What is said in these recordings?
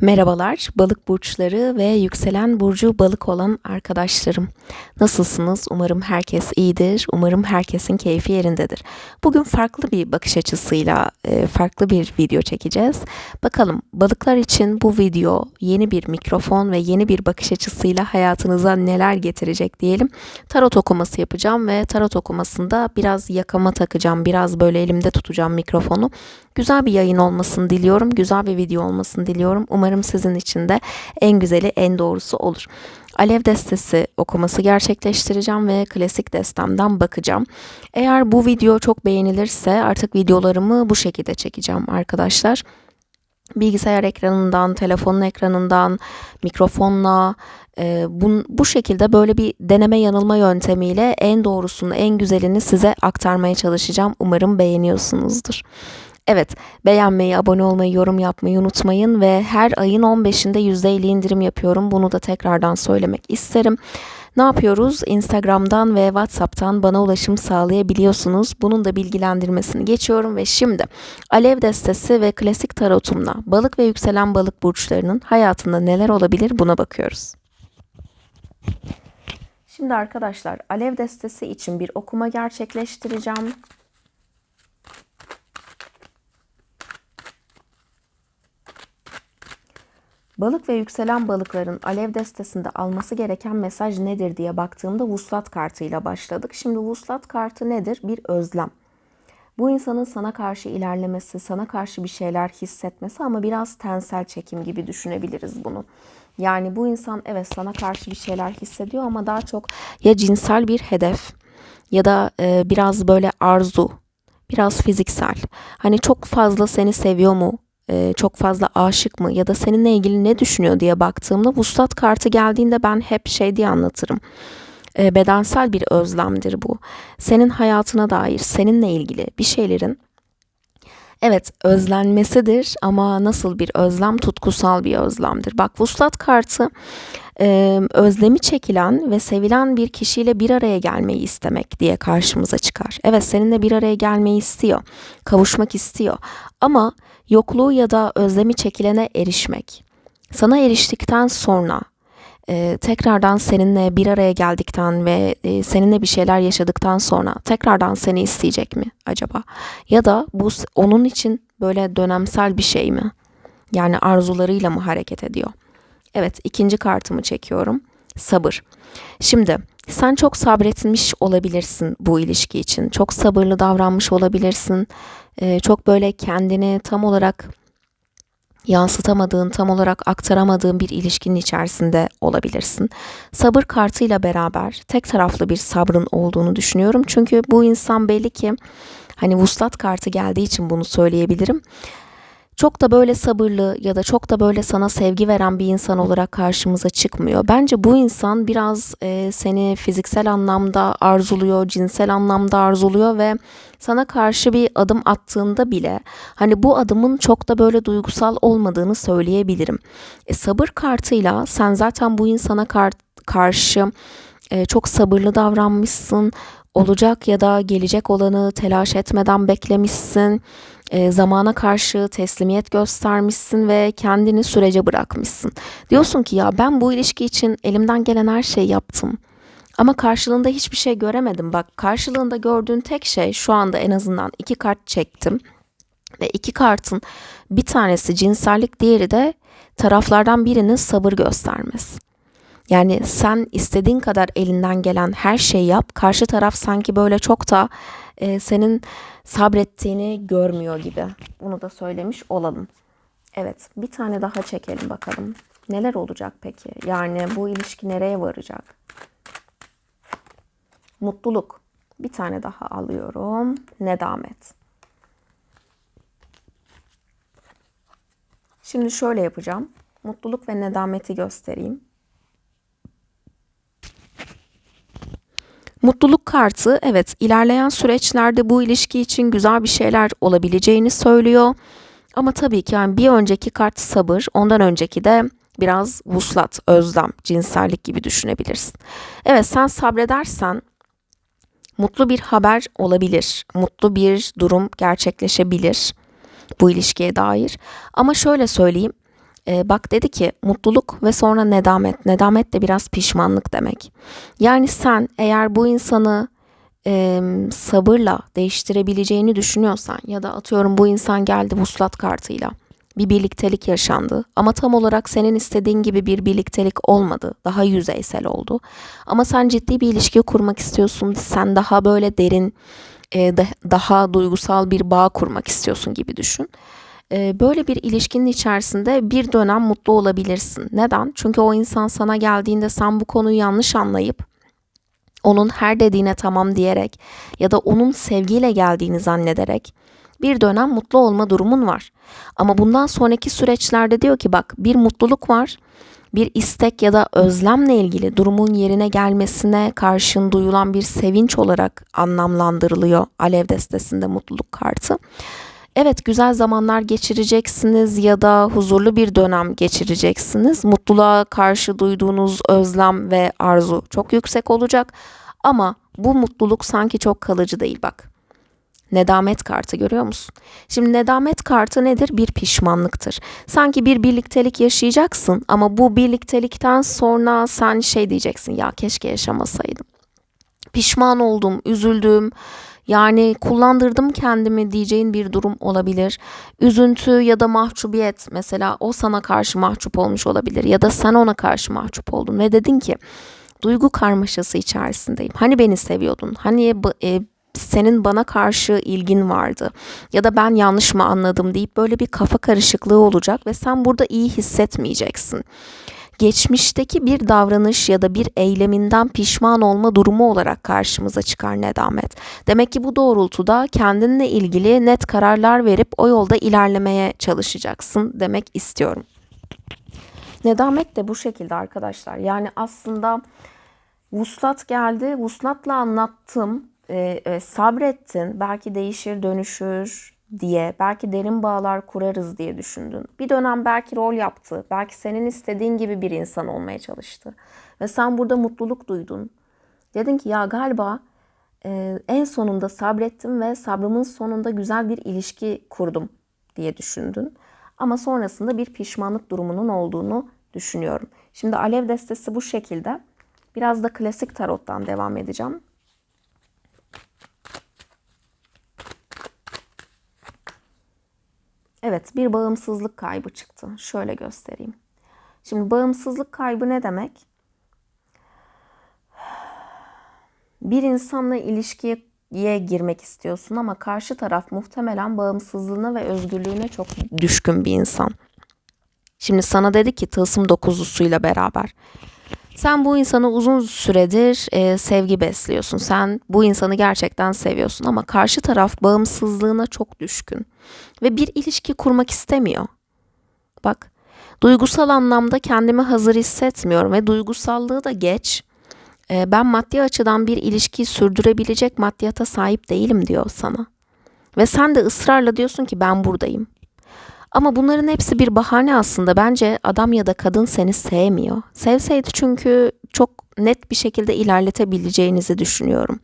Merhabalar balık burçları ve yükselen burcu balık olan arkadaşlarım. Nasılsınız? Umarım herkes iyidir. Umarım herkesin keyfi yerindedir. Bugün farklı bir bakış açısıyla e, farklı bir video çekeceğiz. Bakalım balıklar için bu video yeni bir mikrofon ve yeni bir bakış açısıyla hayatınıza neler getirecek diyelim. Tarot okuması yapacağım ve tarot okumasında biraz yakama takacağım. Biraz böyle elimde tutacağım mikrofonu. Güzel bir yayın olmasını diliyorum. Güzel bir video olmasını diliyorum. Umarım sizin için de en güzeli, en doğrusu olur. Alev destesi okuması gerçekleştireceğim ve klasik destemden bakacağım. Eğer bu video çok beğenilirse artık videolarımı bu şekilde çekeceğim arkadaşlar bilgisayar ekranından, telefonun ekranından, mikrofonla e, bu, bu şekilde böyle bir deneme yanılma yöntemiyle en doğrusunu, en güzelini size aktarmaya çalışacağım. Umarım beğeniyorsunuzdur. Evet, beğenmeyi, abone olmayı, yorum yapmayı unutmayın ve her ayın 15'inde %50 indirim yapıyorum. Bunu da tekrardan söylemek isterim. Ne yapıyoruz? Instagram'dan ve WhatsApp'tan bana ulaşım sağlayabiliyorsunuz. Bunun da bilgilendirmesini geçiyorum ve şimdi Alev destesi ve klasik tarotumla balık ve yükselen balık burçlarının hayatında neler olabilir buna bakıyoruz. Şimdi arkadaşlar Alev destesi için bir okuma gerçekleştireceğim. Balık ve yükselen balıkların alev destesinde alması gereken mesaj nedir diye baktığımda vuslat kartıyla başladık. Şimdi vuslat kartı nedir? Bir özlem. Bu insanın sana karşı ilerlemesi, sana karşı bir şeyler hissetmesi ama biraz tensel çekim gibi düşünebiliriz bunu. Yani bu insan evet sana karşı bir şeyler hissediyor ama daha çok ya cinsel bir hedef ya da e, biraz böyle arzu, biraz fiziksel. Hani çok fazla seni seviyor mu? E, çok fazla aşık mı ya da seninle ilgili ne düşünüyor diye baktığımda vuslat kartı geldiğinde ben hep şey diye anlatırım. E, bedensel bir özlemdir bu. Senin hayatına dair seninle ilgili bir şeylerin Evet özlenmesidir ama nasıl bir özlem tutkusal bir özlemdir. Bak vuslat kartı özlemi çekilen ve sevilen bir kişiyle bir araya gelmeyi istemek diye karşımıza çıkar. Evet seninle bir araya gelmeyi istiyor, kavuşmak istiyor ama yokluğu ya da özlemi çekilene erişmek. Sana eriştikten sonra e, tekrardan seninle bir araya geldikten ve e, seninle bir şeyler yaşadıktan sonra tekrardan seni isteyecek mi acaba? Ya da bu onun için böyle dönemsel bir şey mi? Yani arzularıyla mı hareket ediyor? Evet, ikinci kartımı çekiyorum. Sabır. Şimdi sen çok sabretmiş olabilirsin bu ilişki için. Çok sabırlı davranmış olabilirsin. Ee, çok böyle kendini tam olarak yansıtamadığın, tam olarak aktaramadığın bir ilişkinin içerisinde olabilirsin. Sabır kartıyla beraber tek taraflı bir sabrın olduğunu düşünüyorum. Çünkü bu insan belli ki hani vuslat kartı geldiği için bunu söyleyebilirim çok da böyle sabırlı ya da çok da böyle sana sevgi veren bir insan olarak karşımıza çıkmıyor. Bence bu insan biraz e, seni fiziksel anlamda arzuluyor, cinsel anlamda arzuluyor ve sana karşı bir adım attığında bile hani bu adımın çok da böyle duygusal olmadığını söyleyebilirim. E, sabır kartıyla sen zaten bu insana kar karşı e, çok sabırlı davranmışsın. Olacak ya da gelecek olanı telaş etmeden beklemişsin e, zamana karşı teslimiyet göstermişsin ve kendini sürece bırakmışsın. Diyorsun ki ya ben bu ilişki için elimden gelen her şeyi yaptım. Ama karşılığında hiçbir şey göremedim. Bak karşılığında gördüğün tek şey şu anda en azından iki kart çektim. Ve iki kartın bir tanesi cinsellik diğeri de taraflardan birinin sabır göstermesi. Yani sen istediğin kadar elinden gelen her şeyi yap. Karşı taraf sanki böyle çok da e, senin sabrettiğini görmüyor gibi. Bunu da söylemiş olalım. Evet bir tane daha çekelim bakalım. Neler olacak peki? Yani bu ilişki nereye varacak? Mutluluk. Bir tane daha alıyorum. Nedamet. Şimdi şöyle yapacağım. Mutluluk ve nedameti göstereyim. Mutluluk kartı evet ilerleyen süreçlerde bu ilişki için güzel bir şeyler olabileceğini söylüyor. Ama tabii ki yani bir önceki kart sabır, ondan önceki de biraz vuslat, özlem, cinsellik gibi düşünebilirsin. Evet sen sabredersen mutlu bir haber olabilir. Mutlu bir durum gerçekleşebilir bu ilişkiye dair. Ama şöyle söyleyeyim. Ee, bak dedi ki mutluluk ve sonra nedamet. Nedamet de biraz pişmanlık demek. Yani sen eğer bu insanı e, sabırla değiştirebileceğini düşünüyorsan ya da atıyorum bu insan geldi vuslat kartıyla bir birliktelik yaşandı ama tam olarak senin istediğin gibi bir birliktelik olmadı. Daha yüzeysel oldu. Ama sen ciddi bir ilişki kurmak istiyorsun. Sen daha böyle derin, e, daha duygusal bir bağ kurmak istiyorsun gibi düşün. E, böyle bir ilişkinin içerisinde bir dönem mutlu olabilirsin. Neden? Çünkü o insan sana geldiğinde sen bu konuyu yanlış anlayıp onun her dediğine tamam diyerek ya da onun sevgiyle geldiğini zannederek bir dönem mutlu olma durumun var. Ama bundan sonraki süreçlerde diyor ki bak bir mutluluk var. Bir istek ya da özlemle ilgili durumun yerine gelmesine karşın duyulan bir sevinç olarak anlamlandırılıyor Alev destesinde mutluluk kartı. Evet güzel zamanlar geçireceksiniz ya da huzurlu bir dönem geçireceksiniz. Mutluluğa karşı duyduğunuz özlem ve arzu çok yüksek olacak ama bu mutluluk sanki çok kalıcı değil bak. Nedamet kartı görüyor musun? Şimdi nedamet kartı nedir? Bir pişmanlıktır. Sanki bir birliktelik yaşayacaksın ama bu birliktelikten sonra sen şey diyeceksin ya keşke yaşamasaydım. Pişman oldum, üzüldüm. Yani kullandırdım kendimi diyeceğin bir durum olabilir. Üzüntü ya da mahcubiyet mesela o sana karşı mahcup olmuş olabilir ya da sen ona karşı mahcup oldun ve dedin ki duygu karmaşası içerisindeyim. Hani beni seviyordun? Hani e, senin bana karşı ilgin vardı ya da ben yanlış mı anladım deyip böyle bir kafa karışıklığı olacak ve sen burada iyi hissetmeyeceksin. Geçmişteki bir davranış ya da bir eyleminden pişman olma durumu olarak karşımıza çıkar nedamet. Demek ki bu doğrultuda kendinle ilgili net kararlar verip o yolda ilerlemeye çalışacaksın demek istiyorum. Nedamet de bu şekilde arkadaşlar. Yani aslında vuslat geldi. Vuslatla anlattım e, e, sabrettin, belki değişir dönüşür diye, belki derin bağlar kurarız diye düşündün. Bir dönem belki rol yaptı, belki senin istediğin gibi bir insan olmaya çalıştı. Ve sen burada mutluluk duydun. Dedin ki ya galiba e, en sonunda sabrettim ve sabrımın sonunda güzel bir ilişki kurdum diye düşündün. Ama sonrasında bir pişmanlık durumunun olduğunu düşünüyorum. Şimdi alev destesi bu şekilde. Biraz da klasik tarottan devam edeceğim. Evet, bir bağımsızlık kaybı çıktı. Şöyle göstereyim. Şimdi bağımsızlık kaybı ne demek? Bir insanla ilişkiye girmek istiyorsun ama karşı taraf muhtemelen bağımsızlığına ve özgürlüğüne çok düşkün bir insan. Şimdi sana dedi ki tılsım dokuzlusuyla beraber sen bu insanı uzun süredir e, sevgi besliyorsun. Sen bu insanı gerçekten seviyorsun ama karşı taraf bağımsızlığına çok düşkün ve bir ilişki kurmak istemiyor. Bak, duygusal anlamda kendimi hazır hissetmiyorum ve duygusallığı da geç. E, ben maddi açıdan bir ilişkiyi sürdürebilecek maddiyata sahip değilim diyor sana. Ve sen de ısrarla diyorsun ki ben buradayım. Ama bunların hepsi bir bahane aslında. Bence adam ya da kadın seni sevmiyor. Sevseydi çünkü çok net bir şekilde ilerletebileceğinizi düşünüyorum.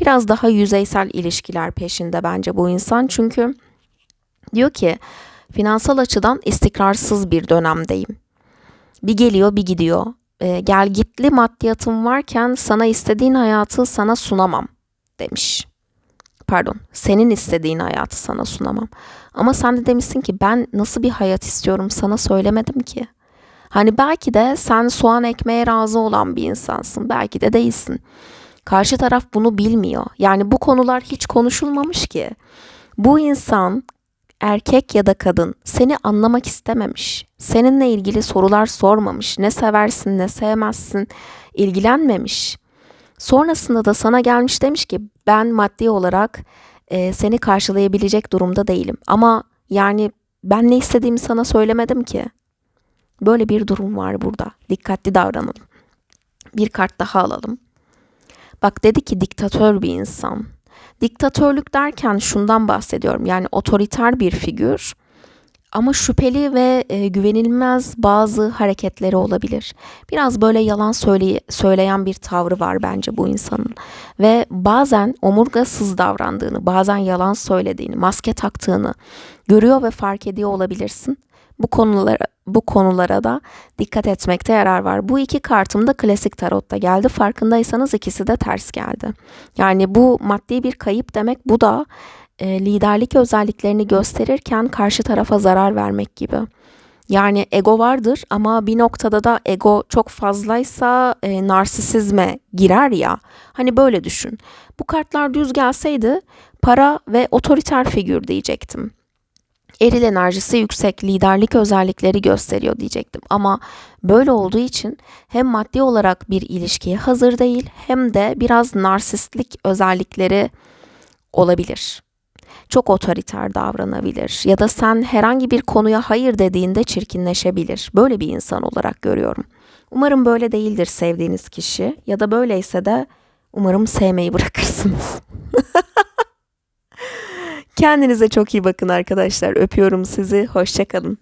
Biraz daha yüzeysel ilişkiler peşinde bence bu insan. Çünkü diyor ki finansal açıdan istikrarsız bir dönemdeyim. Bir geliyor bir gidiyor. E, gel gitli maddiyatım varken sana istediğin hayatı sana sunamam demiş. Pardon, senin istediğin hayatı sana sunamam. Ama sen de demişsin ki ben nasıl bir hayat istiyorum sana söylemedim ki. Hani belki de sen soğan ekmeğe razı olan bir insansın. Belki de değilsin. Karşı taraf bunu bilmiyor. Yani bu konular hiç konuşulmamış ki. Bu insan erkek ya da kadın seni anlamak istememiş. Seninle ilgili sorular sormamış. Ne seversin, ne sevmezsin, ilgilenmemiş. Sonrasında da sana gelmiş demiş ki ben maddi olarak e, seni karşılayabilecek durumda değilim. Ama yani ben ne istediğimi sana söylemedim ki. Böyle bir durum var burada. Dikkatli davranalım. Bir kart daha alalım. Bak dedi ki diktatör bir insan. Diktatörlük derken şundan bahsediyorum. Yani otoriter bir figür ama şüpheli ve e, güvenilmez bazı hareketleri olabilir. Biraz böyle yalan söyle, söyleyen bir tavrı var bence bu insanın. Ve bazen omurgasız davrandığını, bazen yalan söylediğini, maske taktığını görüyor ve fark ediyor olabilirsin. Bu konulara bu konulara da dikkat etmekte yarar var. Bu iki kartım da klasik tarotta geldi. Farkındaysanız ikisi de ters geldi. Yani bu maddi bir kayıp demek. Bu da e, liderlik özelliklerini gösterirken karşı tarafa zarar vermek gibi. Yani ego vardır ama bir noktada da ego çok fazlaysa e, narsisizme girer ya. Hani böyle düşün. Bu kartlar düz gelseydi para ve otoriter figür diyecektim. Eril enerjisi yüksek, liderlik özellikleri gösteriyor diyecektim. Ama böyle olduğu için hem maddi olarak bir ilişkiye hazır değil hem de biraz narsistlik özellikleri olabilir çok otoriter davranabilir ya da sen herhangi bir konuya hayır dediğinde çirkinleşebilir. Böyle bir insan olarak görüyorum. Umarım böyle değildir sevdiğiniz kişi ya da böyleyse de umarım sevmeyi bırakırsınız. Kendinize çok iyi bakın arkadaşlar. Öpüyorum sizi. Hoşçakalın.